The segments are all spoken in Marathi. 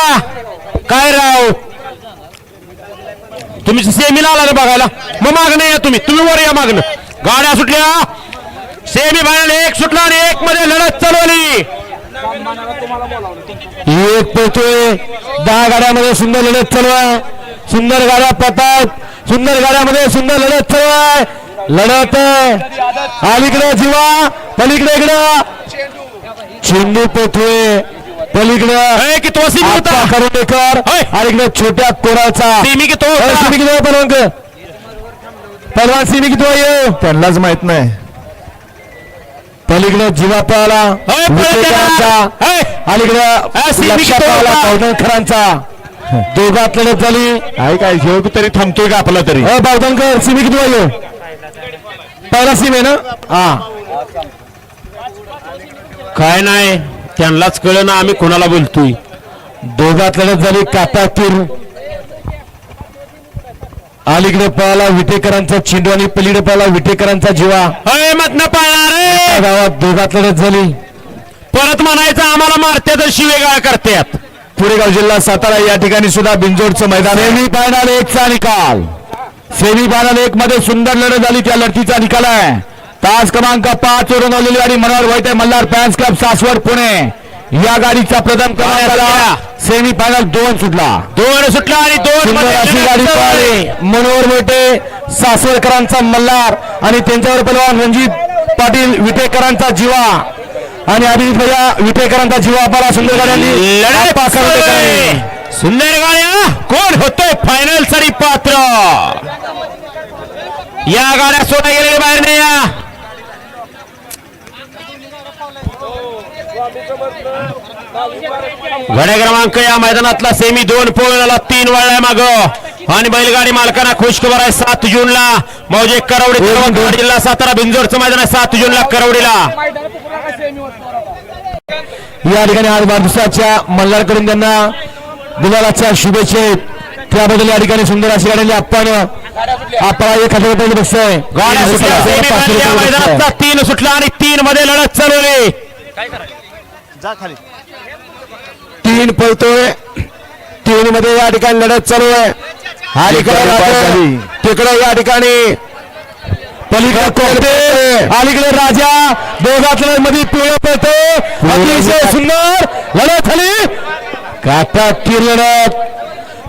का? काय राव? तुम्ही सेमीला आला ना बघायला. मग मागणं या तुम्ही. तुम्ही वर या मागणं. गाड्या सुटल्या. सेमी फायनल एक सुटला आणि एक मध्ये लढत चालवली एक पोहोचतोय दहा गाड्यामध्ये सुंदर लढत चालवाय सुंदर गाड्या पतात सुंदर गाड्यामध्ये सुंदर लढत चालवाय लढत अलीकडे जीवा पलीकडे इकडं. चेंडू पोथवे पलीकडे. ए, कितवा सेमी होता. करुणेकर. होय. अलीकडे छोट्या कोराचा. सेमी की तो? सिमी किती पलवान सिमी किती त्यांनाच माहीत नाही. पलीकडे जीवा पळाला होय, पळत विटेकरांचा. गेला. होय. अलीकडे? बावधनकरांचा दोघात लढत झाली आहे काय शेवटी तरी थांबतोय का आपला तरी? बावधनकर सिमी किती वायो पहिला सिम आहे ना? हा. काय नाही. त्यांनाच कळलं ना आम्ही कोणाला बोलतोय. दोघात लढत झाली काटा तीर अलीकडे पळाला विटेकरांचा चेंडू आणि पलीकडे पळाला विटेकरांचा जीवा. अय मधनं पाळणार गावात दोघात लढत झाली. परत म्हणायचं आम्हाला मारते तर शिवेगाळ करतात पुरेगाव जिल्हा सातारा या ठिकाणी सुद्धा बिंजोडचं मैदान सेमी फायनल एकचा निकाल. सेमी फायनल एक मध्ये सुंदर लढत झाली त्या लढतीचा निकाल आहे. तास क्रमांक पाच वरून आलेली गाडी मनोहर वैते मल्हार फॅन्स क्लब सासवड पुणे. या गाडीचा प्रथम क्रमांकाला सेमी फायनल दोन सुटला. दोन सुटला आणि दोन सुंदर अशी गाडी. पळाली मनोहर मोठे सासवडकरांचा मल्हार आणि त्यांच्यावर पलवान रणजित पाटील विटेकरांचा जीवा आणि अभिजित भैया विटेकरांचा जीवा. आपला सुंदर गाड्यांनी. सुंदर गाड्या. कोण होतोय फायनलसाठी पात्र? या गाड्या सोडा गेलेल्या बाहेर नाही या. गाड्या क्रमांक या मैदानातला सेमी दोन पोळला तीन वळलाय माग. आणि बैलगाडी मालकांना खुशखबर आहे सात जूनला. मौजे करवडी जिल्हा सातारा बिंजोरचं मैदान आहे सात जूनला करवडीला या ठिकाणी आज वाढदिवसाच्या मल्हारकडून त्यांना गुलालाच्या शुभेच्छा. त्याबद्दल या ठिकाणी सुंदर अशी गाड्यांनी आपण आपला एक हजार रुपये बसतोय. तीन सुटला आणि तीन मध्ये लढत चालवली तीन पळतोय. तीन मध्ये या ठिकाणी लढत चालू आहे. अलीकडे. तिकडे या ठिकाणी. पलीकडे अलीकडे राजा. दोघात मध्ये पिवळं पळतो अतिशय सुंदर. लढत झाली. काटा तीर लढत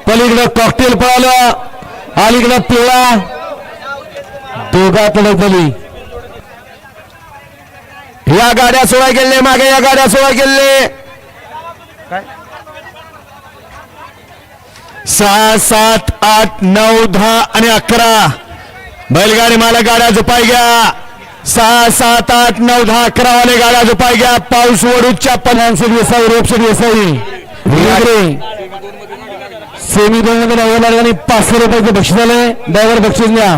पलीकडे कॉकटेल पळालं अलीकडे पिवळा. दोघात झाली या गाड्या सोळा गेले मागे या गाड्या सोळा गेले. सहा सात आठ नऊ दहा आणि अकरा. बैलगाडी मला गाड्या झोपाय घ्या. सहा सात आठ नऊ दहा अकरा वाले गाड्या झोपाय घ्या. पाऊस वडूच्या पन्नास व्यवसाय रोपशे व्यवसायी सेमी दोन मध्ये नव्वद आणि पाचशे रुपयाचं बक्षीस झालंय ड्रायव्हर बक्षीस द्या.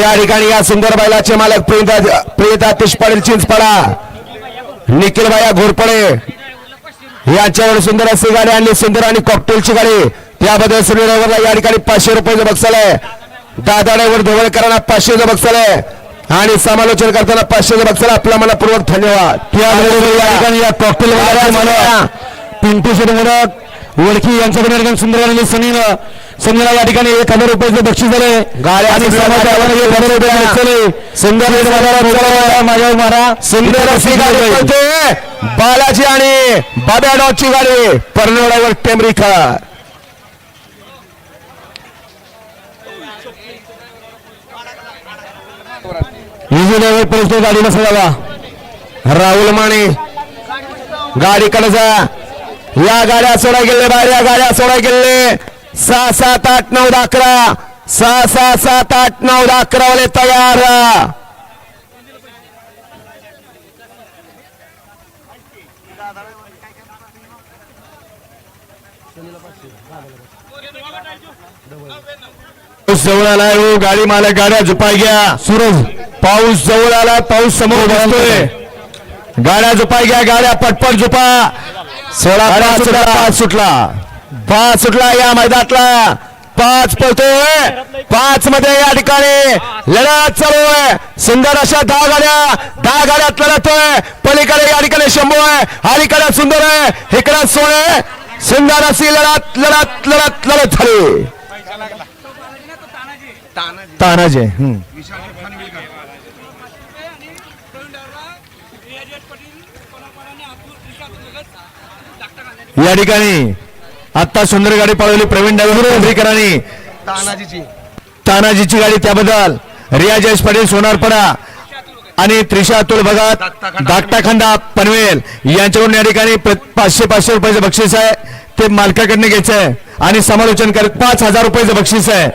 या ठिकाणी या सुंदर बैलाचे मालक प्रियता प्रियता आतिश पाटील चिंचपाडा निखिल भाया घोरपडे. याच्यावर सुंदर अशी गाडी आणली सुंदर आणि कॉकटेलची गाडी. त्याबद्दल सुनील ड्रायव्हरला या ठिकाणी पाचशे रुपयाचं बक्षाल आहे दादा ड्रायव्हर धोवळकरांना पाचशेचं बक्षाल आहे आणि समालोचन करताना पाचशेचं बक्षाल आपल्या मनापूर्वक धन्यवाद. त्याबरोबर या ठिकाणी या कॉकटेल पिंटू शेठ मोडक ओळखी यांच्याकडे सुंदर गाडी सनील सनीला या ठिकाणी एक हजार रुपयाचं बक्षीस झाले गाडी सुंदर माझ्यावर मारा. सुंदर गाडी. बालाजी आणि बाब्या डॉची गाडी इजी ड्रायव्हर पोहोचतो गाडीला सगळा राहुल माने गाडीकडे जा. या गाड्या सोडा गेले बाहेर या गाड्या सोडा गेले. सहा सात आठ नऊ दहा अकरा सहा सहा सात आठ नऊ दहा अकरा वाले तयार. पाऊस जवळ आलाय हो गाडी मालक गाड्या झुपाय घ्या. सूरज. पाऊस जवळ आला पाऊस समोर बसतोय. गाड्या झुपाय घ्या गाड्या पटपट झुपा. सोळा पाच सुटला पाच सुटला. पाच सुटला या मैदानातला. पाच पळतोय. पाच मध्ये या ठिकाणी लढत चालू आहे. सुंदर अशा दहा गाड्या दहा गाड्यात लढतोय. पलीकडे या ठिकाणी शंभू आहे. अलीकडे सुंदर आहे. इकडे सोळ. सुंदर अशी लढत लढत लढत लढत झाली. तानाजे. हम्म. या ठिकाणी आता सुंदर गाडी पळवली प्रवीण डायव्हरकरांनी तानाजीची. गाडी त्याबद्दल. रिया जयेश पाटील सोनारपडा आणि त्रिशा अतुल भगत धाकटा खंडा. पनवेल. यांच्याकडून या ठिकाणी पाचशे पाचशे रुपयाचं बक्षीस आहे. ते मालकाकडनं घ्यायचं आहे. आणि समालोचन करत पाच हजार रुपयाचं बक्षीस आहे.